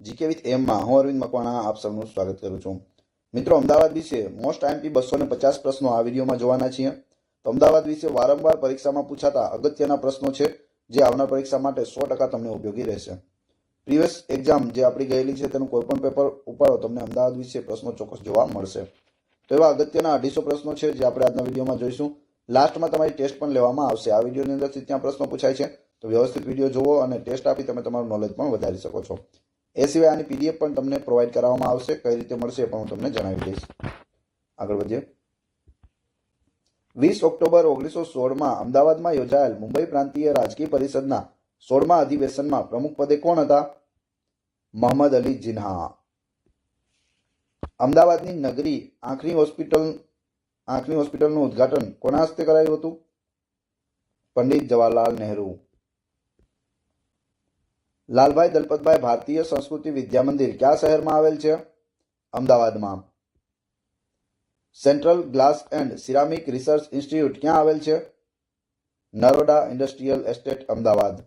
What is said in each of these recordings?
GK with એમમાં હું અરવિંદ મકવાણા આપ સૌનું સ્વાગત કરું છું. મિત્રો, અમદાવાદ વિશે મોસ્ટ આઈએમપી બસો ને પચાસ પ્રશ્નો આ વિડીયોમાં જોવાના છીએ. તો અમદાવાદ વિશે વારંવાર પરીક્ષામાં પૂછાતા અગત્યના પ્રશ્નો છે, જે આવનાર પરીક્ષા માટે સો ટકા તમને ઉપયોગી રહેશે. પ્રિવિયસ એક્ઝામ જે આપણી ગયેલી છે, તેનું કોઈપણ પેપર ઉપાડો, તમને અમદાવાદ વિશે પ્રશ્નો ચોક્કસ જોવા મળશે. તો એવા અગત્યના અઢીસો પ્રશ્નો છે, જે આપણે આજના વિડીયોમાં જોઈશું. લાસ્ટમાં તમારી ટેસ્ટ પણ લેવામાં આવશે. આ વિડીયોની અંદરથી ત્યાં પ્રશ્નો પૂછાય છે. તો વ્યવસ્થિત વીડિયો જુઓ અને ટેસ્ટ આપી તમે તમારું નોલેજ પણ વધારી શકો છો. એ સિવાય આની પીડીએફ પણ તમને પ્રોવાઈડ કરવામાં આવશે. કઈ રીતે મળશે પણ હું તમને જણાવી દઈશ. આગળ વધીએ. વીસ ઓક્ટોબર ઓગણીસો સોળમાં અમદાવાદમાં યોજાયેલ મુંબઈ પ્રાંતીય રાજકીય પરિષદના સોળમા અધિવેશનમાં પ્રમુખ પદે કોણ હતા? મોહમ્મદ અલી જિન્હા. અમદાવાદની નગરી આંખની હોસ્પિટલ, આંખની હોસ્પિટલનું ઉદ્ઘાટન કોના હસ્તે કરાયું હતું? પંડિત જવાહરલાલ નહેરુ. લાલભાઈ દલપતભાઈ ભારતીય સંસ્કૃતિ વિદ્યા મંદિર કયા શહેરમાં આવેલ છે? અમદાવાદમાં. Central glass and ceramic research institute ક્યાં આવેલ છે? Naroda industrial estate, Ahmedabad.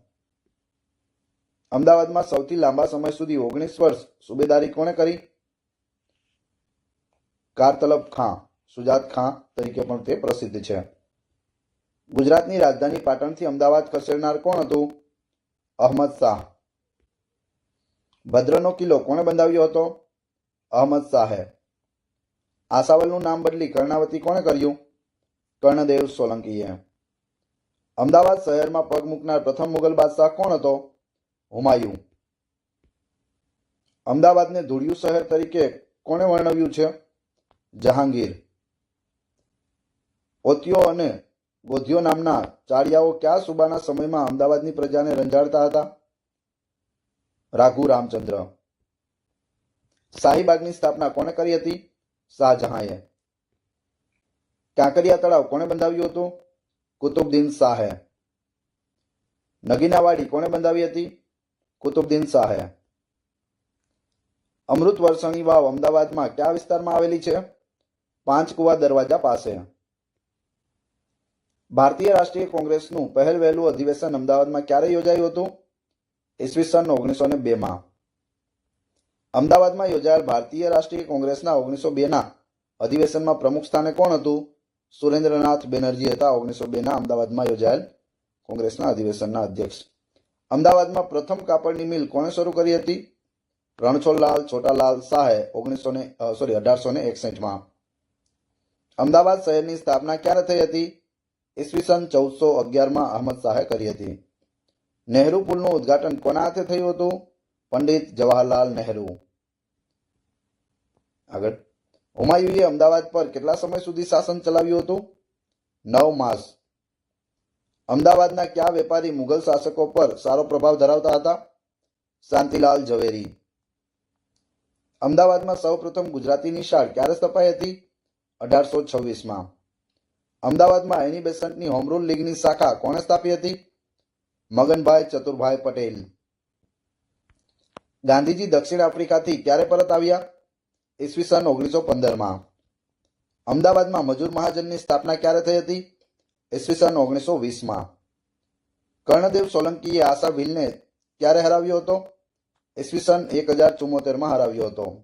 અમદાવાદમાં સૌથી લાંબા સમય સુધી ઓગણીસ વર્ષ સુબેદારી કોણે કરી? કારતલબ ખાં, સુજાત ખાં તરીકે પણ તે પ્રસિદ્ધ છે. ગુજરાતની રાજધાની પાટણથી અમદાવાદ ખસેડનાર કોણ હતું? અહમદ શાહ. ભદ્રનો કિલ્લો કોણે બંધાવ્યો હતો? અહમદ શાહે આસાવલનું નામ બદલી કર્ણાવતી કોણે કર્યું? કર્ણદેવ સોલંકીએ. અમદાવાદ શહેરમાં પગ મૂકનાર પ્રથમ મુગલ બાદશાહ કોણ હતો? હુમાયું. અમદાવાદને ધૂળિયું શહેર તરીકે કોણે વર્ણવ્યું છે? જહાંગીર. ઓતિયો અને ગોધિયો નામના ચાળિયાઓ કયા સુબાના સમયમાં અમદાવાદની પ્રજાને રંજાડતા હતા? રાઘુ રામચંદ્ર. શાહીબાગની સ્થાપના કોણે કરી હતી? શાહજહાંએ. કાંકરિયા તળાવ કોણે બંધાવ્યું હતું? કુતુબદ્દીન શાહે. નગીનાવાડી કોણે બંધાવી હતી? કુતુબદ્દીન શાહે. અમૃત વર્ષણી વાવ અમદાવાદમાં કયા વિસ્તારમાં આવેલી છે? પાંચ કુવા દરવાજા પાસે. ભારતીય રાષ્ટ્રીય કોંગ્રેસનું પહેલ વહેલું અધિવેશન અમદાવાદમાં ક્યારે યોજાયું હતું? ઈસવીસન ઓગણીસો ને બેમાં. અમદાવાદમાં યોજાયેલ ભારતીય રાષ્ટ્રીય કોંગ્રેસના ઓગણીસો બેના અધિવેશનમાં પ્રમુખ સ્થાને કોણ હતું? સુરેન્દ્રનાથ બેનર્જી હતા. ઓગણીસો બેના અમદાવાદમાં યોજાયેલ કોંગ્રેસના અધિવેશનના અધ્યક્ષ. અમદાવાદમાં પ્રથમ કાપડની મિલ કોણે શરૂ કરી હતી? રણછોડલાલ છોટાલાલ શાહે ઓગણીસો ને સોરી, અઢારસો ને એકસઠમાં. અમદાવાદ શહેરની સ્થાપના ક્યારે થઈ હતી? ઈસવીસન ચૌદસો અગિયારમાં અહમદ શાહે કરી હતી. નહેરુ પુલનું ઉદ્ઘાટન કોના હાથે થયું હતું? પંડિત જવાહરલાલ નહેરુ. આગળ. હુમાયુએ અમદાવાદ પર કેટલા સમય સુધી શાસન ચલાવ્યું હતું? નવ માસ. અમદાવાદના કયા વેપારી મુગલ શાસકો પર સારો પ્રભાવ ધરાવતા હતા? શાંતિલાલ ઝવેરી. અમદાવાદમાં સૌપ્રથમ ગુજરાતીની શાળ ક્યારે સ્થપાઈ હતી? અઢારસો છવ્વીસમાં. અમદાવાદમાં એની બેસન્ટની હોમરૂલ લીગની શાખા કોણે સ્થાપી હતી? મગનભાઈ ચતુરભાઈ પટેલ. ગાંધીજી દક્ષિણ આફ્રિકાથી ક્યારે પરત આવ્યા? ઈસવીસન ઓગણીસો પંદરમાં. અમદાવાદમાં મજૂર મહાજનની સ્થાપના ક્યારે થઈ હતી? ઈસવીસન ઓગણીસો વીસમાં. કર્ણદેવ સોલંકીએ આશા ભીલને ક્યારે હરાવ્યો હતો? ઈસવીસન એક હજાર ચુમ્મોતેરમાં હરાવ્યો હતો.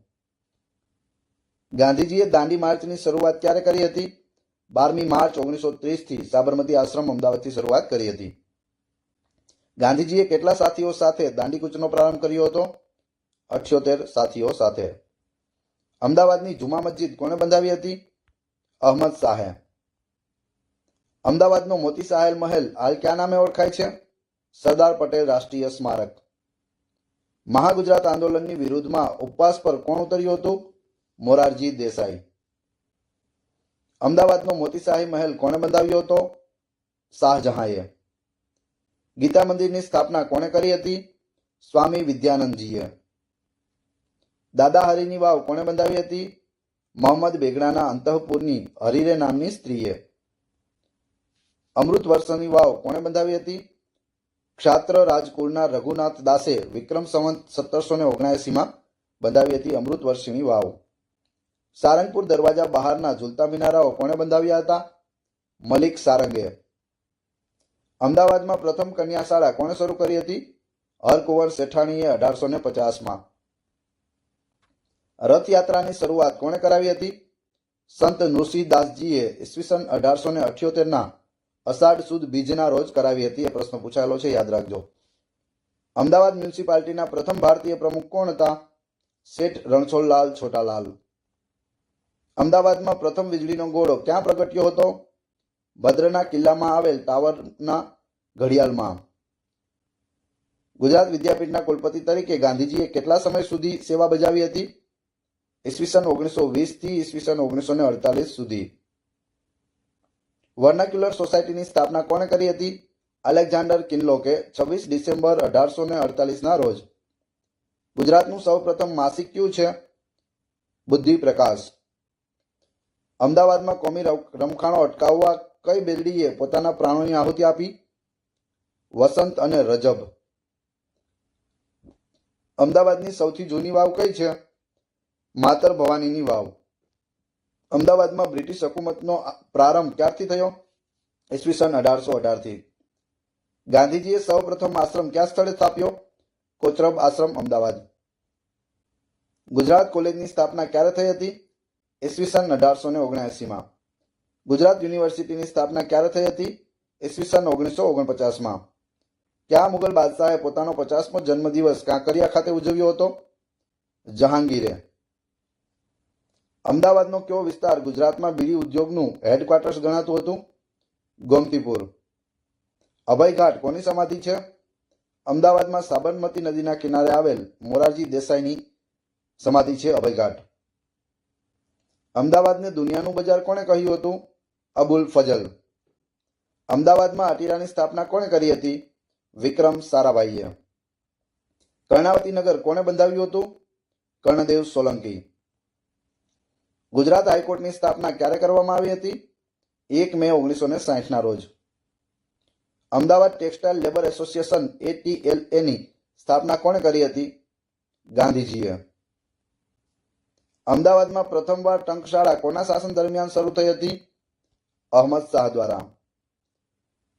ગાંધીજીએ દાંડી માર્ચની શરૂઆત ક્યારે કરી હતી? બારમી માર્ચ ઓગણીસો ત્રીસથી સાબરમતી આશ્રમ અમદાવાદથી શરૂઆત કરી હતી. ગાંધીજીએ કેટલા સાથીઓ સાથે દાંડી કૂચનો પ્રારંભ કર્યો હતો? અઠ્યોતેર સાથીઓ સાથે. અમદાવાદની જુમા મસ્જિદ કોણે બંધાવી હતી? અહમદ શાહે અમદાવાદનો મોતી સાહેલ મહેલ હાલ ક્યાં નામે ઓળખાય છે? સરદાર પટેલ રાષ્ટ્રીય સ્મારક. મહાગુજરાત આંદોલનની વિરુદ્ધમાં ઉપવાસ પર કોણ ઉતર્યું હતું? મોરારજી દેસાઈ. અમદાવાદનો મોતી શાહી મહેલ કોણે બંધાવ્યો હતો? શાહજહાંએ. ગીતા મંદિરની સ્થાપના કોણે કરી હતી? સ્વામી વિદ્યાનંદજીએ. દાદા હરિની વાવ કોણે બંધાવી હતી? મોહમ્મદ બેગડાના અંતઃપુરની હરીરે નામની સ્ત્રીએ. અમૃત વર્ષની વાવ કોણે બંધાવી હતી? ક્ષાત્ર રાજકુળના રઘુનાથ દાસે વિક્રમ સંવંત સત્તરસો ને ઓગણસીમાં બંધાવી હતી અમૃત વર્ષની વાવ. સારંગપુર દરવાજા બહારના ઝૂલતા મિનારાઓ કોણે બંધાવ્યા હતા? મલિક સારંગે. અમદાવાદમાં પ્રથમ કન્યા શાળા કોણે શરૂ કરી હતી? હરકુંવર શેઠાણીએ અઢારસો ને પચાસમાં. રથયાત્રાની શરૂઆત કોણે કરાવી હતી? સંત નૃસિંહદાસજીએ ઈસવીસન અઢારસો ને અઠ્યોતેરના અષાઢ સુદ બીજના રોજ કરાવી હતી એ પ્રશ્ન પૂછાયેલો છે, યાદ રાખજો. અમદાવાદ મ્યુનિસિપાલિટીના પ્રથમ ભારતીય પ્રમુખ કોણ હતા? શેઠ રણછોડલાલ છોટાલાલ. અમદાવાદમાં પ્રથમ વીજળીનો ગોળો ક્યાં પ્રગટ્યો હતો? ભદ્રના કિલ્લામાં આવેલ ટાવરના ઘડિયાળમાં. ગુજરાત વિદ્યાપીઠના કુલપતિ તરીકે ગાંધીજીએ કેટલા સમય સુધી સેવા બજાવી હતી? ઈસવીસન ઓગણીસો વીસથી ઈસવીસન ઓગણીસો ને અડતાલીસ સુધી. વર્નાક્યુલર સોસાયટીની સ્થાપના કોણે કરી હતી? અલેક્ઝાન્ડર કિનલોકે છવ્વીસ ડિસેમ્બર અઢારસો ને અડતાલીસના રોજ. ગુજરાતનું સૌપ્રથમ માસિક કયું છે? બુદ્ધિ પ્રકાશ અમદાવાદમાં કોમી રમ- રમખાણો અટકાવવા કઈ બેલડીએ પોતાના પ્રાણોની આહુતિ આપી? વસંત અને રજબ. અમદાવાદની સૌથી જૂની વાવ કઈ છે? માતર ભવાનીની વાવ. અમદાવાદમાં બ્રિટિશ હકુમતનો પ્રારંભ ક્યારથી થયો? ઈસવીસન અઢારસો અઢારથી. ગાંધીજીએ સૌપ્રથમ આશ્રમ ક્યાં સ્થળે સ્થાપ્યો? કોચરબ આશ્રમ, અમદાવાદ. ગુજરાત કોલેજની સ્થાપના ક્યારે થઈ હતી? ઈસવીસન અઢારસો ને ઓગણએંસીમાં. ગુજરાત યુનિવર્સિટીની સ્થાપના ક્યારે થઈ હતી? ઈસવીસન ઓગણીસો ઓગણપચાસમાં. કયા મુગલ બાદશાહે પોતાનો પચાસમો જન્મદિવસ કાંકરિયા ખાતે ઉજવ્યો હતો? જહાંગીરે. અમદાવાદનો કયો વિસ્તાર ગુજરાતમાં બીડી ઉદ્યોગનું હેડક્વાર્ટર્સ ગણાતું હતું? ગોમતીપુર. અભયઘાટ કોની સમાધિ છે? અમદાવાદમાં સાબરમતી નદીના કિનારે આવેલ મોરારજી દેસાઈની સમાધિ છે અભયઘાટ અમદાવાદને દુનિયાનું બજાર કોણે કહ્યું હતું? અબુલ ફજલ. અમદાવાદમાં અટીરાની સ્થાપના કોણે કરી હતી? વિક્રમ સારાભાઈએ. કર્ણાવતી નગર કોણે બંધાવ્યું હતું? કર્ણદેવ સોલંકી. ગુજરાત હાઈકોર્ટની સ્થાપના ક્યારે કરવામાં આવી હતી? એક મે ઓગણીસો ને સાહીઠના રોજ. Ahmedabad textile labour association ATLA ની સ્થાપના કોણે કરી હતી? ગાંધીજીએ. અમદાવાદમાં પ્રથમવાર ટંકશાળા કોના શાસન દરમિયાન શરૂ થઈ હતી? અહમદ શાહ દ્વારા.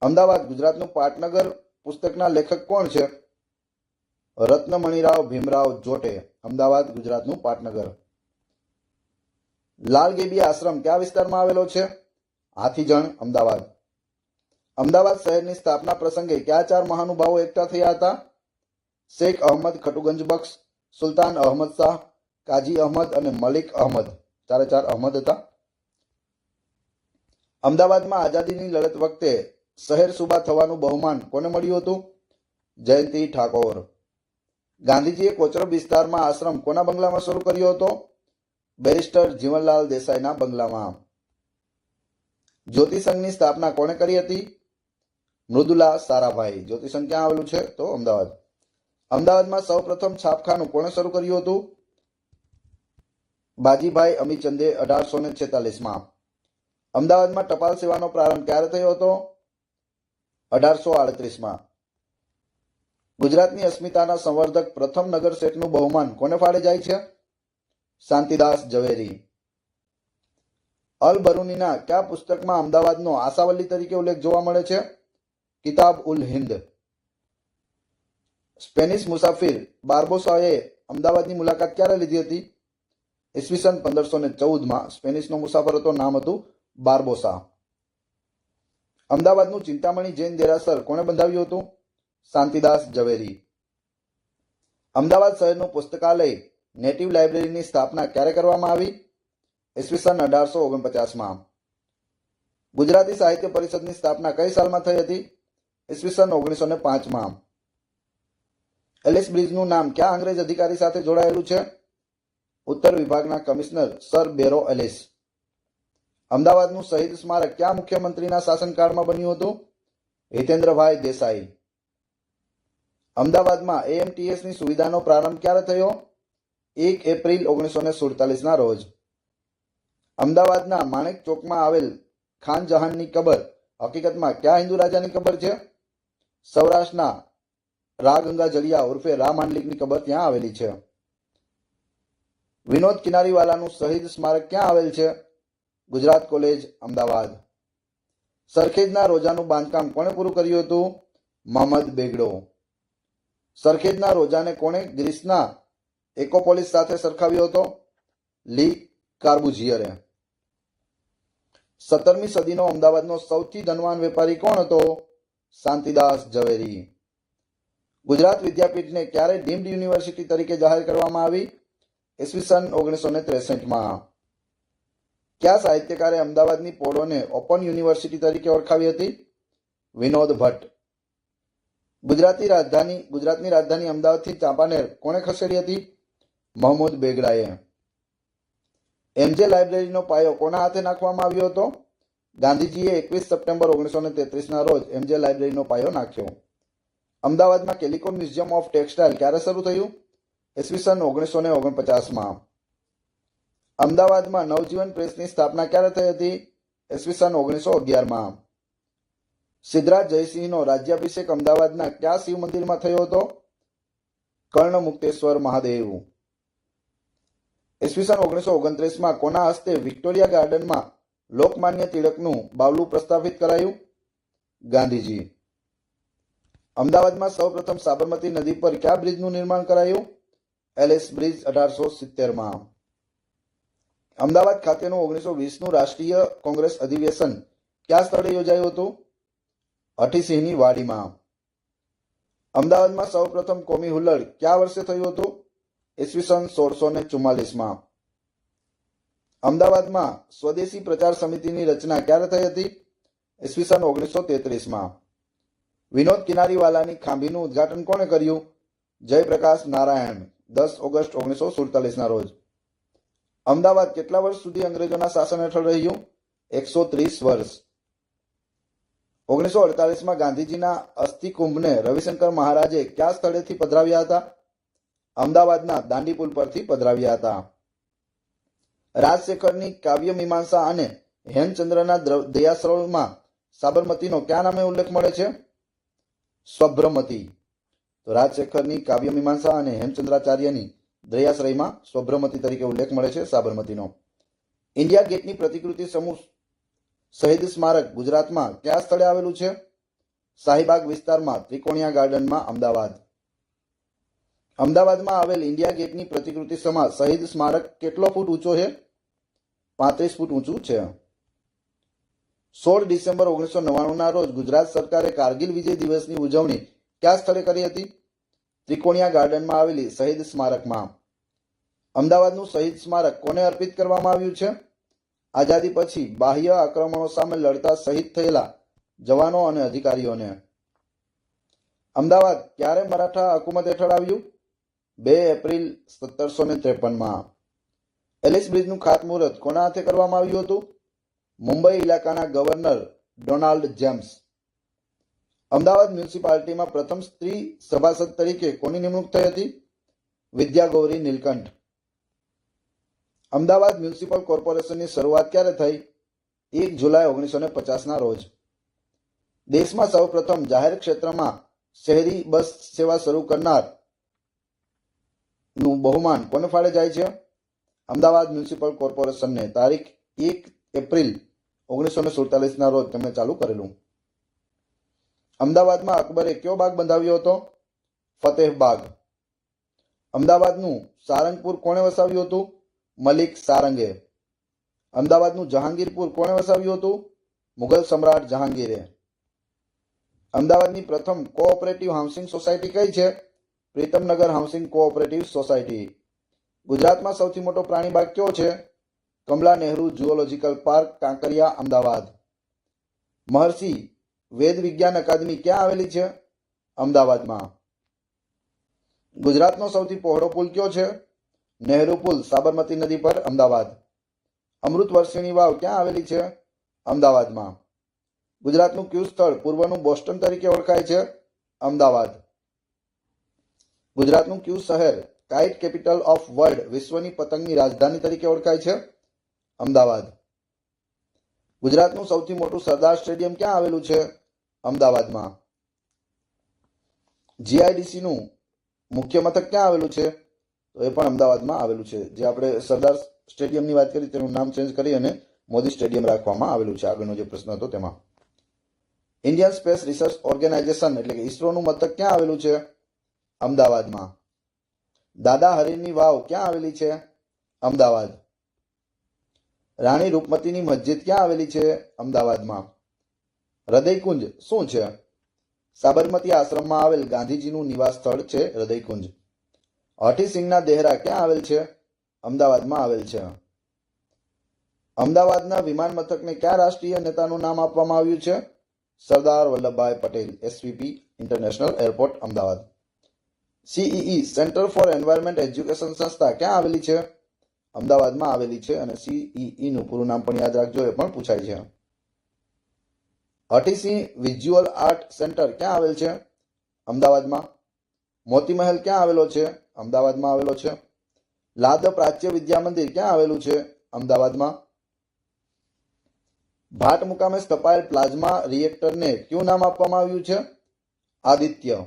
અમદાવાદ ગુજરાતનું પાટનગર પુસ્તકના લેખક કોણ છે? રત્નમણીરાવ ભીમરાવ જોટે, અમદાવાદ ગુજરાતનું પાટનગર. લાલગેબી આશ્રમ કયા વિસ્તારમાં આવેલો છે? હાથીજણ, અમદાવાદ. અમદાવાદ શહેરની સ્થાપના પ્રસંગે કયા ચાર મહાનુભાવો એકઠા થયા હતા? શેખ અહમદ, ખટુગંજ બક્ષ, સુલતાન અહમદ શાહ, કાજી અહમદ અને મલિક અહમદ. ચારે ચાર અહમદ હતા. અમદાવાદમાં આઝાદીની લડત વખતે શહેર સુબા થવાનું બહુમાન કોને મળ્યું હતું? જયંતિ ઠાકોર. ગાંધીજીએ કોચરબ વિસ્તારમાં આશ્રમ કોના બંગલામાં શરૂ કર્યો હતો? બેરિસ્ટર જીવનલાલ દેસાઈના બંગલામાં. જ્યોતિસંઘની સ્થાપના કોણે કરી હતી? મૃદુલા સારાભાઈ. જ્યોતિસંઘ ક્યાં આવેલું છે? તો અમદાવાદ. અમદાવાદમાં સૌપ્રથમ છાપખાનું કોણે શરૂ કર્યું હતું? બાજીભાઈ અમીચંદે અઢારસો ને છેતાલીસમાં. અમદાવાદમાં ટપાલ સેવાનો પ્રારંભ ક્યારે થયો હતો? અઢારસો આડત્રીસમાં. ગુજરાતની અસ્મિતાના સંવર્ધક પ્રથમ નગર શેઠનું બહુમાન કોને ફાળે જાય છે? શાંતિદાસ ઝવેરી. અલ બરુનીના કયા પુસ્તકમાં અમદાવાદનો આશાવલ્લી તરીકે ઉલ્લેખ જોવા મળે છે? કિતાબ ઉલ હિન્દ. સ્પેનિશ મુસાફિર બાર્બોસાએ અમદાવાદની મુલાકાત ક્યારે લીધી હતી? ઈસવીસન પંદરસો ને ચૌદમાં સ્પેનિશનો મુસાફર હતો, નામ હતું બાર્બોસા. અમદાવાદનું ચિંતામણી જૈન દેરાસર કોણે બંધાવ્યું હતું? શાંતિદાસ ઝવેરી. અમદાવાદ શહેરનું પુસ્તકાલય નેટિવ લાઇબ્રેરીની સ્થાપના ક્યારે કરવામાં આવી? ઈસવીસન અઢારસો ઓગણપચાસમાં. ગુજરાતી સાહિત્ય પરિષદની સ્થાપના કઈ સાલમાં થઈ હતી? ઈસવીસન ઓગણીસો ને પાંચમાં. એલિસ બ્રિજનું નામ કયા અંગ્રેજ અધિકારી સાથે જોડાયેલું છે? ઉત્તર વિભાગના કમિશનર સર બેરો એલિસ. અમદાવાદનું શહીદ સ્મારક કયા મુખ્યમંત્રીના શાસનકાળમાં બન્યું હતું? હિતેન્દ્રભાઈ દેસાઈ. અમદાવાદમાં એએમટીએસની સુવિધાનો પ્રારંભ ક્યારે થયો? એક એપ્રિલ ઓગણીસો ને સુડતાલીસના રોજ. અમદાવાદના માણેક ચોકમાં આવેલ ખાન જહાનની કબર હકીકતમાં કયા હિન્દુ રાજાની કબર છે? સૌરાષ્ટ્રના રા ગંગા જલિયા ઉર્ફે રા માંડલિકની કબર ત્યાં આવેલી છે. વિનોદ કિનારીવાલાનું શહીદ સ્મારક ક્યાં આવેલ છે? ગુજરાત કોલેજ, અમદાવાદ. સરખેજના રોજાનું બાંધકામ કોણે પૂરું કર્યું હતું? મોહમ્મદ બેગડો. સરખેજના રોજાને કોણે ગ્રીસના એકોપોલિસ સાથે સરખાવ્યો હતો? લી કાર્બુઝિયરે. સત્તરમી સદીનો અમદાવાદનો સૌથી ધનવાન વેપારી કોણ હતો? શાંતિદાસ ઝવેરી. ગુજરાત વિદ્યાપીઠને ક્યારે ડીમ્ડ યુનિવર્સિટી તરીકે જાહેર કરવામાં આવી? ઈસવીસન ઓગણીસો ને ત્રેસઠમાં. કયા સાહિત્યકારે અમદાવાદની પોળોને ઓપન યુનિવર્સિટી તરીકે ઓળખાવી હતી? વિનોદ ભટ્ટ. ગુજરાતી રાજધાની, ગુજરાતની રાજધાની અમદાવાદથી ચાંપાનેર કોણે ખસેડી હતી? મહમૂદ બેગડાએ. એમજે લાઇબ્રેરીનો પાયો કોના હાથે નાખવામાં આવ્યો હતો? ગાંધીજીએ એકવીસ સપ્ટેમ્બર ઓગણીસો ને તેત્રીસના રોજ એમજે લાઇબ્રેરીનો પાયો નાખ્યો. અમદાવાદમાં કેલિકોમ મ્યુઝિયમ ઓફ ટેક્સટાઇલ ક્યારે શરૂ થયું? ઈસવીસન ઓગણીસો ને ઓગણપચાસમાં. અમદાવાદમાં નવજીવન પ્રેસની સ્થાપના ક્યારે થઈ હતી? ઈસવીસન ઓગણીસો અગિયારમાં. સિદ્ધરાજ જયસિંહનો રાજ્યાભિષેક અમદાવાદના કયા શિવ મંદિરમાં થયો હતો? કર્ણ મુક્તેશ્વર મહાદેવ. ઈસવીસન ઓગણીસો ઓગણત્રીસમાં કોના હસ્તે વિક્ટોરિયા ગાર્ડનમાં લોકમાન્ય તિલકનું બાવલું પ્રસ્થાપિત કરાયું? ગાંધીજી. અમદાવાદમાં સૌપ્રથમ સાબરમતી નદી પર કયા બ્રિજનું નિર્માણ કરાયું? એલએસ બ્રિજ અઢારસો સિત્તેરમાં. અમદાવાદ ખાતેનું ઓગણીસો વીસનું રાષ્ટ્રીય કોંગ્રેસ અધિવેશન કયા સ્થળે યોજાયું હતું? હઠીસિંહની વાડીમાં. અમદાવાદમાં સૌપ્રથમ કોમી હુલ્લડ કયા વર્ષે થયું હતું? ઈસવીસન સોળસો ને ચુમ્માલીસમાં. અમદાવાદમાં સ્વદેશી પ્રચાર સમિતિની રચના ક્યારે થઈ હતી? ઈસવીસન ઓગણીસો તેત્રીસમાં. વિનોદ કિનારીવાલાની ખાંભીનું ઉદ્ઘાટન કોણે કર્યું? જયપ્રકાશ નારાયણ, દસ ઓગસ્ટ ઓગણીસો સુડતાલીસના રોજ. અમદાવાદ કેટલા વર્ષ સુધી અંગ્રેજોના શાસન હેઠળ રહ્યું? એકસો ત્રીસ વર્ષ. ઓગણીસો અડતાલીસમાં ગાંધીજીના અસ્થિ કુંભને રવિશંકર મહારાજે કયા સ્થળેથી પધરાવ્યા હતા? અમદાવાદના દાંડી પુલ પરથી પધરાવ્યા હતા. રાજશેખરની કાવ્ય મીમાંસા અને હેમચંદ્રના દ્ર- દયાશ્રવમાં સાબરમતીનો કયા નામે ઉલ્લેખ મળે છે? સ્વભ્રમતી. તો રાજશેખરની કાવ્ય મીમાંસા અને હેમચંદ્રાચાર્યની દયાશ્રયમાં સ્વભ્રમતી તરીકે ઉલ્લેખ મળે છે સાબરમતીનો. ઇન્ડિયા ગેટની પ્રતિકૃતિ સમૂહ શહીદ સ્મારક ગુજરાતમાં કયા સ્થળે આવેલું છે? શાહીબાગ વિસ્તારમાં ત્રિકોણિયા ગાર્ડનમાં અમદાવાદ. અમદાવાદમાં આવેલ ઇન્ડિયા ગેટની પ્રતિકૃતિ સમા શહીદ સ્મારક કેટલો ફૂટ ઊંચો છે? પાંત્રીસ ફૂટ ઊંચું છે. સોળ ડિસેમ્બર ઓગણીસો નવ્વાણુંના રોજ ગુજરાત સરકારે કારગિલ વિજય દિવસની ઉજવણી કયા સ્થળે કરી હતી? ત્રિકોણિયા ગાર્ડનમાં આવેલી શહીદ સ્મારકમાં. અમદાવાદનું શહીદ સ્મારક કોને અર્પિત કરવામાં આવ્યું છે? આઝાદી પછી બાહ્ય આક્રમણો સામે લડતા શહીદ થયેલા જવાનો અને અધિકારીઓને. અમદાવાદ ક્યારે મરાઠા હકુમત હેઠળ આવ્યું બે એપ્રિલ સત્તરસો ને ત્રેપનમાં. એલિસ બ્રિજનું ખાતમુહૂર્ત કોના હાથે કરવામાં આવ્યું હતું? મુંબઈ ઇલાકાના ગવર્નર ડોનાલ્ડ જેમ્સ. અમદાવાદ મ્યુનિસિપાલિટીમાં પ્રથમ સ્ત્રી સભાસદ તરીકે કોની નિમણૂક થઈ હતી? વિદ્યા ગૌરી નીલકંઠ. અમદાવાદ મ્યુનિસિપલ કોર્પોરેશનની શરૂઆત ક્યારે થઈ? એક જુલાઈ ઓગણીસો ને પચાસના રોજ. દેશમાં સૌપ્રથમ જાહેર ક્ષેત્રમાં શહેરી બસ સેવા શરૂ કરનારનું બહુમાન કોને ફાળે જાય છે? અમદાવાદ મ્યુનિસિપલ કોર્પોરેશનને તારીખ એક એપ્રિલ ઓગણીસો ને સુડતાલીસના રોજ તેમણે ચાલુ કરેલું. અમદાવાદમાં અકબરે કયો બાગ બંધાવ્યો હતો? ફતેહ બાગ. અમદાવાદનું સારંગપુર કોણે વસાવ્યું હતું? મલિક સારંગે. અમદાવાદનું જહાંગીરપુર કોણે વસાવ્યું હતું? મુઘલ સમ્રાટ જહાંગીરે. અમદાવાદની પ્રથમ કોઓપરેટિવ હાઉસિંગ સોસાયટી કઈ છે? Pritamnagar housing cooperative society. ગુજરાતમાં સૌથી મોટો પ્રાણી બાગ કયો છે? Kamala Nehru zoological park, Kankaria, Ahmedabad. મહર્ષિ વેદ વિજ્ઞાન અકાદમી ક્યાં આવેલી છે? અમદાવાદમાં. ગુજરાતનો સૌથી પહોળો પુલ કયો છે? નહેરુ પુલ, સાબરમતી નદી પર અમદાવાદ. અમૃત વર્ષીની વાવ ક્યાં આવેલી છે? અમદાવાદમાં. ગુજરાતનું ક્યુ સ્થળ પૂર્વનું બોસ્ટન તરીકે ઓળખાય છે? અમદાવાદ. ગુજરાતનું ક્યુ શહેર કાઇટ કેપિટલ ઓફ વર્લ્ડ વિશ્વની પતંગની રાજધાની તરીકે ઓળખાય છે? અમદાવાદ. ગુજરાતનું સૌથી મોટું સરદાર સ્ટેડિયમ ક્યાં આવેલું છે? અમદાવાદમાં. જીઆઈડીસીનું મુખ્ય મથક ક્યાં આવેલું છે? તો એ પણ અમદાવાદમાં આવેલું છે. જે આપણે સરદાર સ્ટેડિયમની વાત કરી, તેનું નામ ચેન્જ કરી અને મોદી સ્ટેડિયમ રાખવામાં આવેલું છે. આગળનો જે પ્રશ્ન હતો તેમાં. ઇન્ડિયન સ્પેસ રિસર્ચ ઓર્ગેનાઇઝેશન એટલે કે ઇસરોનું મથક ક્યાં આવેલું છે? અમદાવાદમાં. દાદા હરીની વાવ ક્યાં આવેલી છે? અમદાવાદ. રાણી રૂપમતીની મસ્જિદ ક્યાં આવેલી છે? અમદાવાદમાં. હૃદયકુંજ શું છે? સાબરમતી આશ્રમમાં આવેલ ગાંધીજીનું નિવાસ સ્થળ છે હૃદયકુંજ. હઠીસિંહના દેહરા ક્યાં આવેલ છે? અમદાવાદમાં આવેલ છે. અમદાવાદના વિમાન મથકને કયા રાષ્ટ્રીય નેતાનું નામ આપવામાં આવ્યું છે? Sardar Vallabhbhai Patel SVP international airport Ahmedabad. CEE centre for environment education સંસ્થા ક્યાં આવેલી છે? અમદાવાદમાં આવેલી છે અને સીઈઈ નું પૂરું નામ પણ યાદ રાખજો, એ પણ પૂછાય છે. હઠીસિંહ વિઝ્યુઅલ આર્ટ સેન્ટર ક્યાં આવેલ છે? અમદાવાદમાં. મોતી મહેલ ક્યાં આવેલો છે? અમદાવાદમાં આવેલો છે. લાદ પ્રાચ્ય વિદ્યા મંદિર ક્યાં આવેલું છે અમદાવાદમાં? ભાટ મુકામે સ્થપાયેલ પ્લાઝમા રિએક્ટરને કયું નામ આપવામાં આવ્યું છે? આદિત્ય.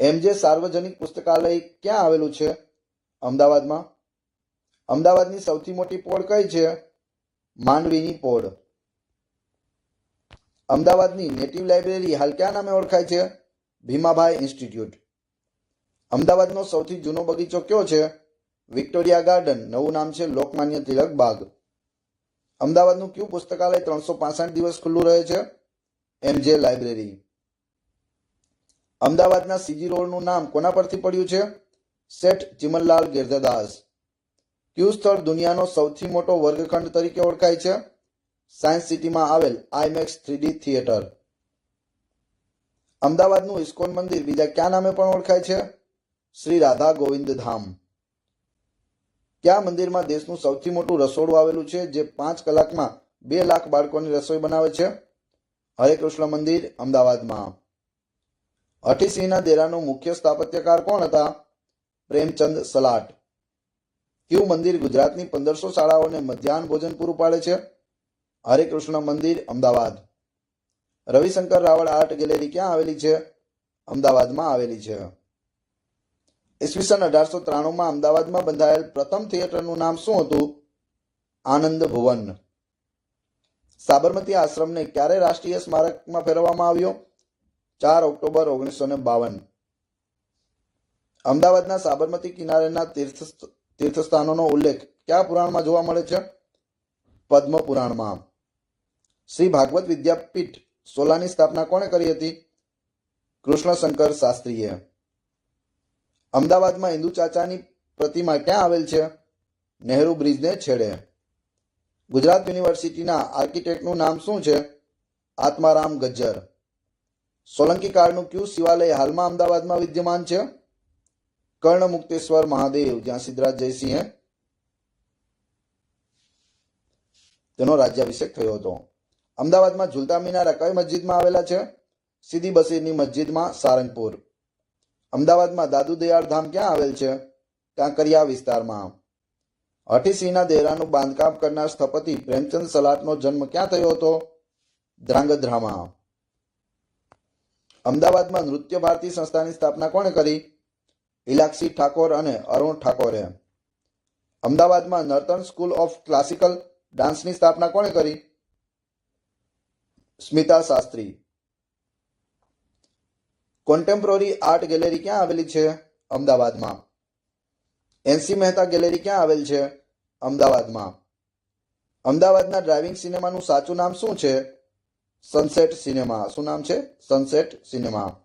એમજે સાર્વજનિક પુસ્તકાલય ક્યાં આવેલું છે અમદાવાદમાં? અમદાવાદની સૌથી મોટી પોળ કઈ છે? માંડવીની પોળ. અમદાવાદની નેટિવ લાઇબ્રેરી હાલ કયા નામે ઓળખાય છે? ભીમાભાઈ ઇન્સ્ટિટ્યૂટ. અમદાવાદનો સૌથી જૂનો બગીચો કયો છે? વિક્ટોરિયા ગાર્ડન, નવું નામ છે લોકમાન્ય તિલક બાગ. અમદાવાદનું કયું પુસ્તકાલય ત્રણસો પાસઠ દિવસ ખુલ્લું રહે છે? એમજે લાઇબ્રેરી. અમદાવાદના સીજી રોડનું નામ કોના પરથી પડ્યું છે? શેઠ ચિમનલાલ ગિરધદાસ કયું સ્થળ દુનિયાનો સૌથી મોટો વર્ગખંડ તરીકે ઓળખાય છે? સાયન્સ સિટીમાં આવેલ આઈમેક્સ થ્રીડી થિયેટર. અમદાવાદનું ઇસ્કોન મંદિર બીજા ક્યાં નામે પણ ઓળખાય છે? શ્રી રાધા ગોવિંદ ધામ. ત્યાં મંદિરમાં દેશનું સૌથી મોટું રસોડું આવેલું છે, જે પાંચ કલાકમાં બે લાખ બાળકોની રસોઈ બનાવે છે? હરે કૃષ્ણ મંદિર, અમદાવાદમાં. હઠીસિંહના દેરાનો મુખ્ય સ્થાપત્યકાર કોણ હતા? પ્રેમચંદ સલાટ. કયું મંદિર ગુજરાતની પંદરસો શાળાઓને મધ્યાહન ભોજન પૂરું પાડે છે? હરે કૃષ્ણ મંદિર, અમદાવાદ. રવિશંકર રાવળ આર્ટ ગેલેરી ક્યાં આવેલી છે? અમદાવાદમાં આવેલી છે. ઈસવીસન અઢારસો ત્રાણુંમાં અમદાવાદમાં બંધાયેલ પ્રથમ થિયેટરનું નામ શું હતું? આનંદ ભુવન. સાબરમતી આશ્રમને ક્યારે રાષ્ટ્રીય સ્મારકમાં ફેરવવામાં આવ્યો? ચાર ઓક્ટોબર ઓગણીસો ને બાવન. અમદાવાદના સાબરમતી કિનારેના તીર્થ તીર્થસ્થાનોનો ઉલ્લેખ કયા પુરાણમાં જોવા મળે છે? પદ્મ પુરાણમાં. શ્રી ભાગવત વિદ્યાપીઠ સોલાની સ્થાપના કોણે કરી હતી? કૃષ્ણશંકર શાસ્ત્રીએ. અમદાવાદમાં હિન્દુ ચાચાની પ્રતિમા ક્યાં આવેલ છે? નહેરુ બ્રિજને છેડે. ગુજરાત યુનિવર્સિટીના આર્કિટેક્ટનું નામ શું છે? આત્મારામ ગજ્જર. સોલંકી કાળનું ક્યુ શિવાલય હાલમાં અમદાવાદમાં વિદ્યમાન છે? કર્ણ મુક્તેશ્વર મહાદેવ, જ્યાં સિદ્ધરાજ જયસિંહે તેનો રાજ્યાભિષેક થયો હતો. અમદાવાદમાં ઝુલતા મિનારા કઈ મસ્જિદમાં આવેલા છે? સીધી બસીરની મસ્જિદમાં સારંગપુર. અમદાવાદમાં દાદુ દયાળ ધામ ક્યાં આવેલ છે? કાંકરિયા વિસ્તારમાં. હઠીસિંહના દેરાનું બાંધકામ કરનાર સ્થપતિ પ્રેમચંદ સલાટનો જન્મ ક્યાં થયો હતો? ધ્રાંગધ્રામાં. અમદાવાદમાં નૃત્ય ભારતી સંસ્થાની સ્થાપના કોણે કરી? ઇલાક્ષી ઠાકોર અને અરુણ ઠાકોરે. અમદાવાદમાં નર્તન સ્કૂલ ઓફ ક્લાસિકલ ડાન્સની સ્થાપના કોણે કરી? Smita Shastri. Contemporary art gallery ક્યાં આવેલી છે? અમદાવાદમાં. એનસી મહેતા ગેલેરી ક્યાં આવેલ છે? અમદાવાદમાં. અમદાવાદના ડ્રાઇવિંગ સિનેમાનું સાચું નામ શું છે? સનસેટ સિનેમા શું નામ છે? સનસેટ સિનેમા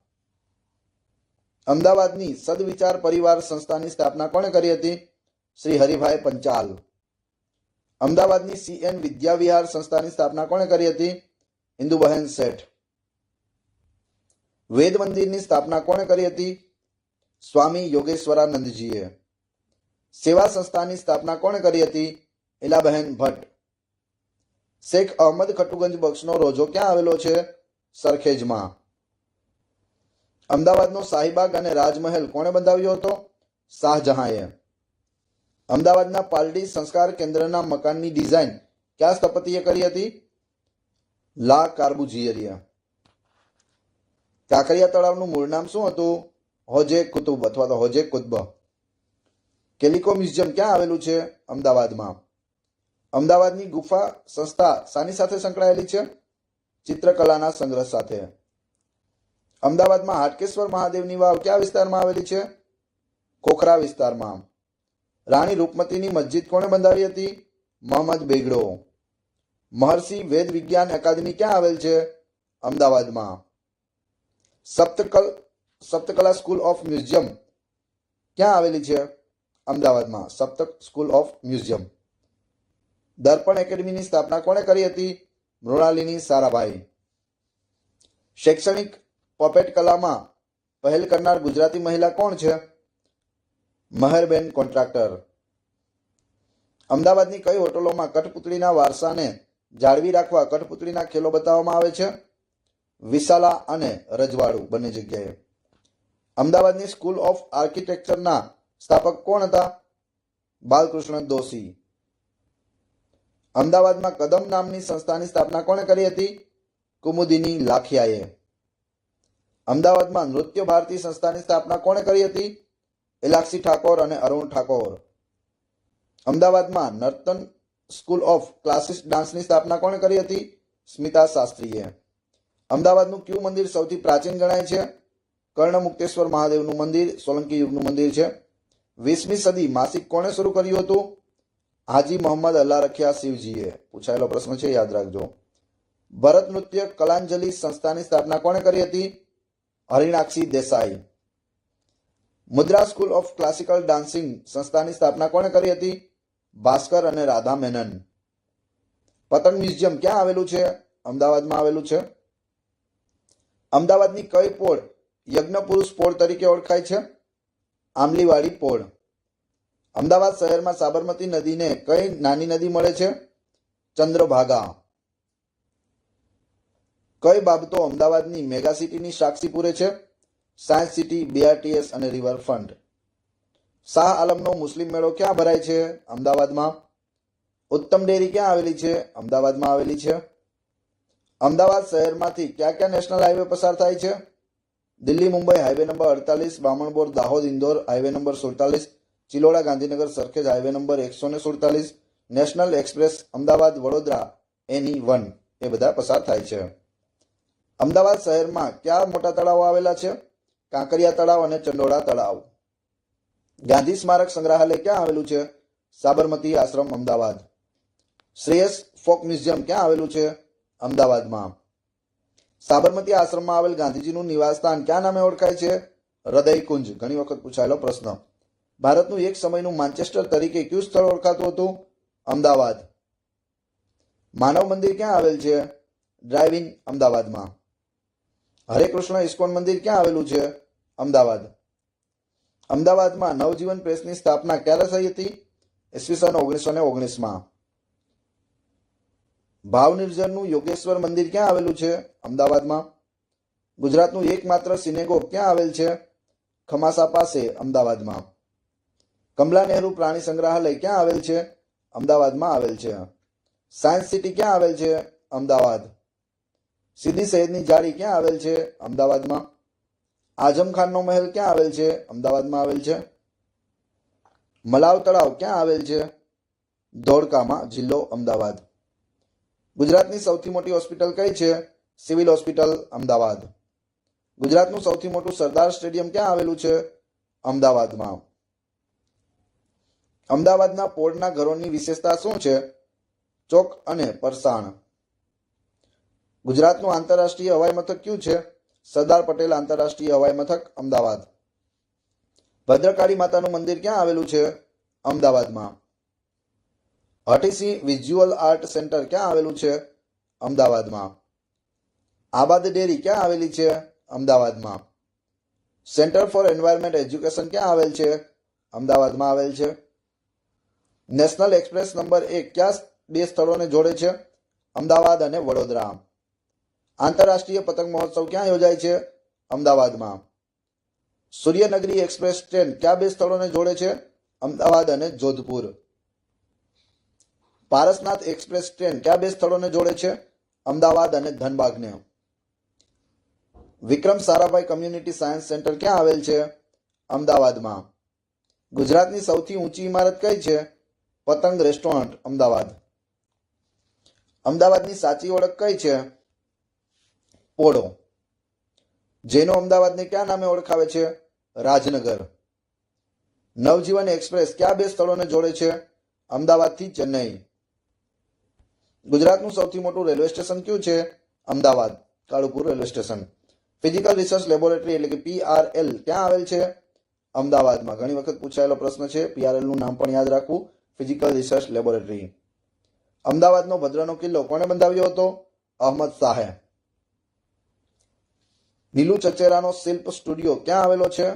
અમદાવાદની સદવિચાર પરિવાર સંસ્થાની સ્થાપના કોણે કરી હતી? શ્રી હરિભાઈ પંચાલ. અમદાવાદની સીએન વિદ્યાવિહાર સંસ્થાની સ્થાપના કોણે કરી હતી? ઇન્દુબહેન શેઠ. વેદ મંદિરની સ્થાપના કોણે કરી હતી? સ્વામી યોગેશ્વરાનંદજીએ. સેવા સંસ્થાની સ્થાપના કોણે કરી હતી? ઇલાબહેન ભટ્ટ. શેખ અહમદ ખટુગંજ બક્ષનો રોજો ક્યાં આવેલો છે? સરખેજમાં. અમદાવાદનો શાહીબાગ અને રાજમહેલ કોણે બંધાવ્યો હતો? શાહજહાંએ. અમદાવાદના પાલડી સંસ્કાર કેન્દ્રના મકાનની ડિઝાઇન ક્યાં સ્થપતિએ કરી હતી? લા કાર્બુજીયરીએ. કાંકરિયા તળાવનું મૂળ નામ શું હતું? હોજે કુતુબ અથવા તો હોજે કુતબ. કેલિકો મ્યુઝિયમ ક્યાં આવેલું છે? અમદાવાદમાં. અમદાવાદની ગુફા સંસ્થા શાની સાથે સંકળાયેલી છે? ચિત્રકલાના સંગ્રહ સાથે. અમદાવાદમાં હાટકેશ્વર મહાદેવની વાવ કયા વિસ્તારમાં આવેલી છે? ખોખરા વિસ્તારમાં. રાણી રૂપમતીની મસ્જિદ કોણે બંધાવી હતી? મોહમ્મદ બેગડો. મહર્ષિ વેદ વિજ્ઞાન અકાદમી ક્યાં આવેલ છે? અમદાવાદમાં. સપ્તકલ, સપ્તકલા સ્કૂલ ઓફ મ્યુઝિયમ. ક્યાં આવેલી છે? અમદાવાદમાં. Saptak school of museum. Darpan એકેડમીની સ્થાપના કોણે કરી હતી? મૃણાલિની સારાભાઈ. શૈક્ષણિક પોપેટ કલામાં પહેલ કરનાર ગુજરાતી મહિલા કોણ છે? મહેરબેન કોન્ટ્રાક્ટર. અમદાવાદની કઈ હોટલોમાં કઠપુતળીના વારસાને જાળવી રાખવા કઠપુતળીના ખેલો બતાવવામાં આવે છે? વિશાલા અને રજવાડું બંને જગ્યાએ. અમદાવાદની સ્કૂલ ઓફ આર્કિટેક્ચરના સ્થાપક કોણ હતા? બાલકૃષ્ણ દોશી. અમદાવાદમાં કદમ નામની સંસ્થાની સ્થાપના કોણે કરી હતી? કુમુદિની લાખિયાએ. અમદાવાદમાં નૃત્ય ભારતી સંસ્થાની સ્થાપના કોણે કરી હતી? એલાક્ષી ઠાકોર અને અરુણ ઠાકોર. અમદાવાદમાં નર્તન સ્કૂલ ઓફ ક્લાસિક ડાન્સની સ્થાપના કોણે કરી હતી? સ્મિતા શાસ્ત્રીએ. અમદાવાદનું ક્યુ મંદિર સૌથી પ્રાચીન ગણાય છે? કર્ણમુક્તેશ્વર મહાદેવનું મંદિર, સોલંકી યુગનું મંદિર છે. વીસમી સદી માસિક કોણે શરૂ કર્યું હતું? હાજી મોહમ્મદ અલ્લા રખિયા શિવજીએ. પૂછાયેલો પ્રશ્ન છે, યાદ રાખજો. ભરત નૃત્ય કલાંજલિ સંસ્થાની સ્થાપના કોણે કરી હતી? Harinakshi Desai. Mudra school of classical dancing સંસ્થાની સ્થાપના કોણે કરી હતી? ભાસ્કર અને રાધા મેનન પતંગ મ્યુઝિયમ ક્યાં આવેલું છે? અમદાવાદમાં આવેલું છે. અમદાવાદની કઈ પોળ યજ્ઞ પુરુષ પોળ તરીકે ઓળખાય છે? આંબલીવાડી પોળ. અમદાવાદ શહેરમાં સાબરમતી નદીને કઈ નાની નદી મળે છે? ચંદ્રભાગા. કઈ બાબતો અમદાવાદની મેગા સિટીની સાક્ષી પૂરે છે? સાયન્સ સિટી બીઆરટીએસ અને રિવરફ્રન્ટ. શાહ આલમનો મુસ્લિમ મેળો ક્યાં ભરાય છે? અમદાવાદમાં. ઉત્તમ ડેરી ક્યાં આવેલી છે? અમદાવાદમાં આવેલી છે. અમદાવાદ શહેરમાંથી ક્યાં ક્યાં નેશનલ હાઈવે પસાર થાય છે? દિલ્હી, મુંબઈ, હાઈવે નંબર અડતાલીસ બામણબોર દાહોદ, ઇન્દોર, હાઈવે નંબર સુડતાલીસ, ચિલોડા, ગાંધીનગર, સરખેજ, હાઈવે નંબર એકસો ને સુડતાલીસ, નેશનલ એક્સપ્રેસ, અમદાવાદ, વડોદરા, એની વન એ બધા પસાર થાય છે. અમદાવાદ શહેરમાં કયા મોટા તળાવો આવેલા છે? કાંકરિયા તળાવ અને ચંડોળા તળાવ. ગાંધી સ્મારક સંગ્રહાલય ક્યાં આવેલું છે? સાબરમતી આશ્રમ, અમદાવાદ. શ્રેયસ ફોક મ્યુઝિયમ ક્યાં આવેલું છે? અમદાવાદમાં. સાબરમતી આશ્રમમાં આવેલ ગાંધીજીનું નિવાસસ્થાન ક્યાં નામે ઓળખાય છે? હૃદયકુંજ. ઘણી વખત પૂછાયેલો પ્રશ્ન. ભારતનું એક સમયનું માન્ચેસ્ટર તરીકે કયું સ્થળ ઓળખાતું હતું? અમદાવાદ. માનવ મંદિર ક્યાં આવેલ છે? ડ્રાઇવિંગ અમદાવાદમાં. હરે કૃષ્ણ ઇસ્કોન મંદિર ક્યાં આવેલું છે? અમદાવાદ. અમદાવાદમાં નવજીવન પ્રેસની સ્થાપના ક્યારે થઈ હતી? ઈસવીસન ઓગણીસો ને ઓગણીસમાં. ભાવ નિર્જનનું યોગેશ્વર મંદિર ક્યાં આવેલું છે? અમદાવાદમાં. ગુજરાતનું એકમાત્ર સિનેગો ક્યાં આવેલ છે? ખમાસા પાસે, અમદાવાદમાં. કમલા નહેરુ પ્રાણી સંગ્રહાલય ક્યાં આવેલ છે? અમદાવાદમાં આવેલ છે. સાયન્સ સિટી ક્યાં આવેલ છે? અમદાવાદ. સીધી સૈયદની જાળી ક્યાં આવેલ છે? અમદાવાદમાં. આઝમ ખાનનો મહેલ ક્યાં આવેલ છે? અમદાવાદમાં આવેલ છે. મલાવ તળાવ ક્યાં આવેલ છે? ધોળકામાં, જિલ્લો અમદાવાદ. ગુજરાતની સૌથી મોટી હોસ્પિટલ કઈ છે? Civil hospital, Ahmedabad. ગુજરાતનું સૌથી મોટું સરદાર સ્ટેડિયમ ક્યાં આવેલું છે? અમદાવાદમાં. અમદાવાદના પોળના ઘરોની વિશેષતા શું છે? ચોક અને પરસાણ. ગુજરાતનું આંતરરાષ્ટ્રીય હવાઈ મથક કયું છે? સરદાર પટેલ આંતરરાષ્ટ્રીય હવાઈ મથક, અમદાવાદ. ભદ્રકાળી માતાનું મંદિર ક્યાં આવેલું છે? અમદાવાદમાં. હટીસી વિઝ્યુઅલ આર્ટ સેન્ટર ક્યાં આવેલું છે? અમદાવાદમાં. આબાદ ડેરી ક્યાં આવેલી છે? અમદાવાદમાં. સેન્ટર ફોર એન્વાયરમેન્ટ એજ્યુકેશન ક્યાં આવેલ છે? અમદાવાદમાં આવેલ છે. નેશનલ એક્સપ્રેસ નંબર એક ક્યાં બે સ્થળોને જોડે છે? અમદાવાદ અને વડોદરા. આંતરરાષ્ટ્રીય પતંગ મહોત્સવ ક્યાં યોજાય છે? અમદાવાદમાં. સૂર્યનગરી એક્સપ્રેસ ટ્રેન કયા બે સ્થળોને જોડે છે? અમદાવાદ અને જોધપુર. પારસનાથ એક્સપ્રેસ ટ્રેન કયા બે સ્થળોને જોડે છે? અમદાવાદ અને ધનબાગને Vikram Sarabhai community science centre ક્યાં આવેલ છે? અમદાવાદમાં. ગુજરાતની સૌથી ઊંચી ઇમારત કઈ છે? પતંગ રેસ્ટોરન્ટ, અમદાવાદ. અમદાવાદની સાચી ઓળખ કઈ છે? પોળો જેનો અમદાવાદને ક્યાં નામે ઓળખાવે છે? રાજનગર. નવજીવન એક્સપ્રેસ કયા બે સ્થળોને જોડે છે? અમદાવાદથી ચેન્નઈ. ગુજરાતનું સૌથી મોટું રેલવે સ્ટેશન કયું છે? Ahmedabad Kalupur railway station. Physical research laboratory એટલે કે પીઆરએલ ક્યાં આવેલ છે? અમદાવાદમાં. ઘણી વખત પૂછાયેલો પ્રશ્ન છે. પીઆરએલનું નામ પણ યાદ રાખવું. ફિઝિકલ રિસર્ચ લેબોરેટરી અમદાવાદનો ભદ્રનો કિલ્લો કોણે બંધાવ્યો હતો? અહમદ શાહે. નીલુ ચચેરાનો શિલ્પ સ્ટુડિયો ક્યાં આવેલો છે?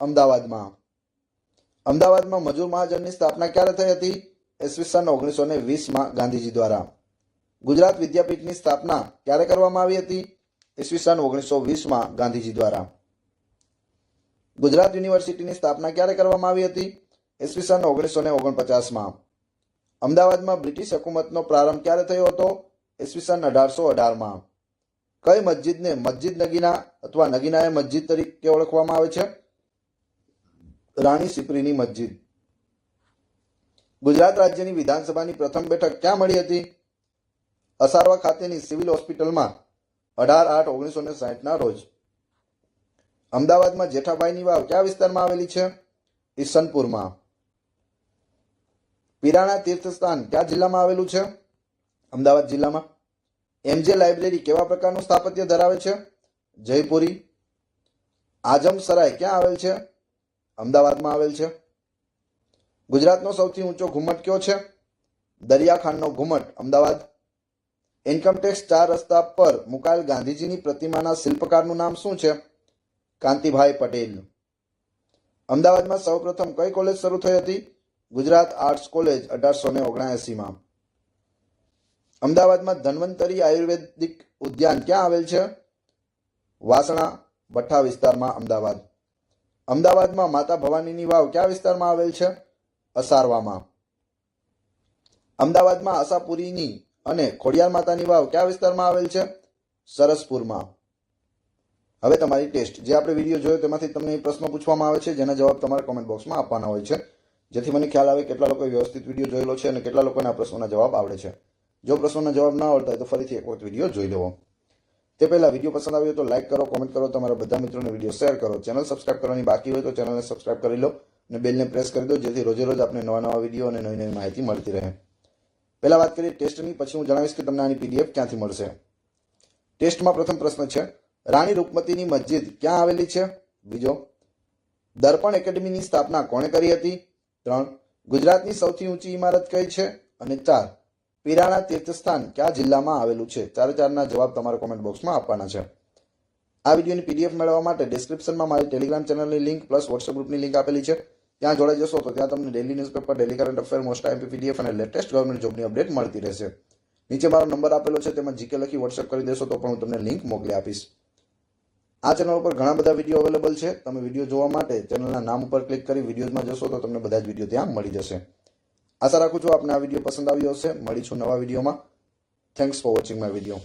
અમદાવાદમાં. અમદાવાદમાં મજૂર મહાજનની સ્થાપના ક્યારે થઈ હતી? ઈસવીસન ઓગણીસો ને વીસમાં ગાંધીજી દ્વારા. ગુજરાત વિદ્યાપીઠની સ્થાપના ક્યારે કરવામાં આવી હતી? ઈસવીસન ઓગણીસો વીસમાં ગાંધીજી દ્વારા. ગુજરાત યુનિવર્સિટીની સ્થાપના ક્યારે કરવામાં આવી હતી? ઈસવીસન ઓગણીસો ને ઓગણપચાસમાં. અમદાવાદમાં બ્રિટિશ હકુમતનો પ્રારંભ ક્યારે થયો હતો? ઈસવીસન અઢારસો અઢારમાં. કઈ મસ્જિદને મસ્જિદ નગીના અથવા નગીના એ મસ્જિદ તરીકે ઓળખવામાં આવે છે? રાણી સિપરીની મસ્જિદ. ગુજરાત રાજ્યની વિધાનસભાની પ્રથમ બેઠક ક્યાં મળી હતી? અસારવા ખાતેની સિવિલ હોસ્પિટલમાં અઢાર આઠ ઓગણીસો ને સાહીઠના રોજ. અમદાવાદમાં જેઠાભાઈની વાવ કયા વિસ્તારમાં આવેલી છે? ઈસનપુરમાં. પીરાણા તીર્થસ્થાન કયા જિલ્લામાં આવેલું છે? અમદાવાદ જિલ્લામાં. એમજે લાઇબ્રેરી કેવા પ્રકારનું સ્થાપત્ય ધરાવે છે? જયપુરી. આજમ સરાય ક્યાં આવેલ છે? અમદાવાદમાં આવેલ છે. ગુજરાતનો સૌથી ઊંચો ઘુમ્મટ કયો છે? દરિયાખાનનો ઘુમટ, અમદાવાદ. ઇન્કમટેક્સ ચાર રસ્તા પર મુકાયેલ ગાંધીજીની પ્રતિમાના શિલ્પકારનું નામ શું છે? કાંતિભાઈ પટેલ. અમદાવાદમાં સૌપ્રથમ કઈ કોલેજ શરૂ થઈ હતી? ગુજરાત આર્ટ્સ કોલેજ અઢારસો ને ઓગણએંસીમાં અમદાવાદમાં ધન્વંતરી આયુર્વેદિક ઉદ્યાન ક્યાં આવેલ છે? વાસણા ભઠ્ઠા વિસ્તારમાં અમદાવાદ. અમદાવાદમાં માતા ભવાનીની વાવ કયા વિસ્તારમાં આવેલ છે? અસારવામાં. અમદાવાદમાં આશાપુરીની અને ખોડિયાર માતાની વાવ કયા વિસ્તારમાં આવેલ છે? સરસપુરમાં. હવે તમારી ટેસ્ટ. જે આપણે વીડિયો જોયો તેમાંથી તમને એ પ્રશ્નો પૂછવામાં આવે છે, જેના જવાબ તમારે કોમેન્ટ બોક્સમાં આપવાના હોય છે. જેથી મને ખ્યાલ આવે કેટલા લોકોએ વ્યવસ્થિત વીડિયો જોયેલો છે અને કેટલા લોકોને આ પ્રશ્નોના જવાબ આવડે છે. જો પ્રશ્નોના જવાબ ના આવડતા હોય તો ફરીથી એક વખત વીડિયો જોઈ લેવો. તે પહેલાં વીડિયો પસંદ આવ્યો તો લાઇક કરો કોમેન્ટ કરો, તમારા બધા મિત્રોને વીડિયો શેર કરો. ચેનલ સબસ્ક્રાઇબ કરવાની બાકી હોય તો ચેનલને સબસ્ક્રાઇબ કરી લો અને બેલને પ્રેસ કરી દો, જેથી રોજે રોજ આપણે નવા નવા વીડિયો અને નવી નવી માહિતી મળતી રહે. પહેલા વાત કરીએ ટેસ્ટની, પછી હું જણાવીશ કે તમને આની પીડીએફ ક્યાંથી મળશે. ટેસ્ટમાં પ્રથમ પ્રશ્ન છે, રાણી રૂપમતીની મસ્જિદ ક્યાં આવેલી છે? બીજો, દર્પણ એકેડમીની સ્થાપના કોણે કરી હતી? ત્રણ, ગુજરાતની સૌથી ઊંચી ઇમારત કઈ છે? અને ચાર, પીરાણા તીર્થસ્થાન કયા જિલ્લામાં આવેલું છે? ચારે ચારના જવાબ તમારે કોમેન્ટ બોક્સમાં આપવાના છે. આ વિડીયોની પીડીએફ મેળવવા માટે ડિસ્ક્રિપ્શનમાં મારી ટેલિગ્રામ ચેનલની લિંક પ્લસ વોટ્સએપ ગ્રુપની લિંક આપેલી છે. ત્યાં જોડાઈ જશો તો ત્યાં તમને daily newspaper daily current affair most time PDF અને લેટેસ્ટ ગવર્મેન્ટ જોબની અપડેટ મળતી રહેશે. નીચે મારો નંબર આપેલો છે, તેમાં જીકે લખી વોટ્સએપ કરી દેશો તો પણ હું તમને લિંક મોકલી આપીશ. આ ચેનલ ઉપર ઘણા બધા વીડિયો અવેલેબલ છે. તમે વીડિયો જોવા માટે ચેનલના નામ ઉપર ક્લિક કરી વિડીયોઝમાં જશો તો તમને બધા જ વીડિયો ત્યાં મળી જશે. આશા રાખું છું આપને આ વીડિયો પસંદ આવ્યો હશે. મળીશું નવા વિડીયોમાં thanks for watching my video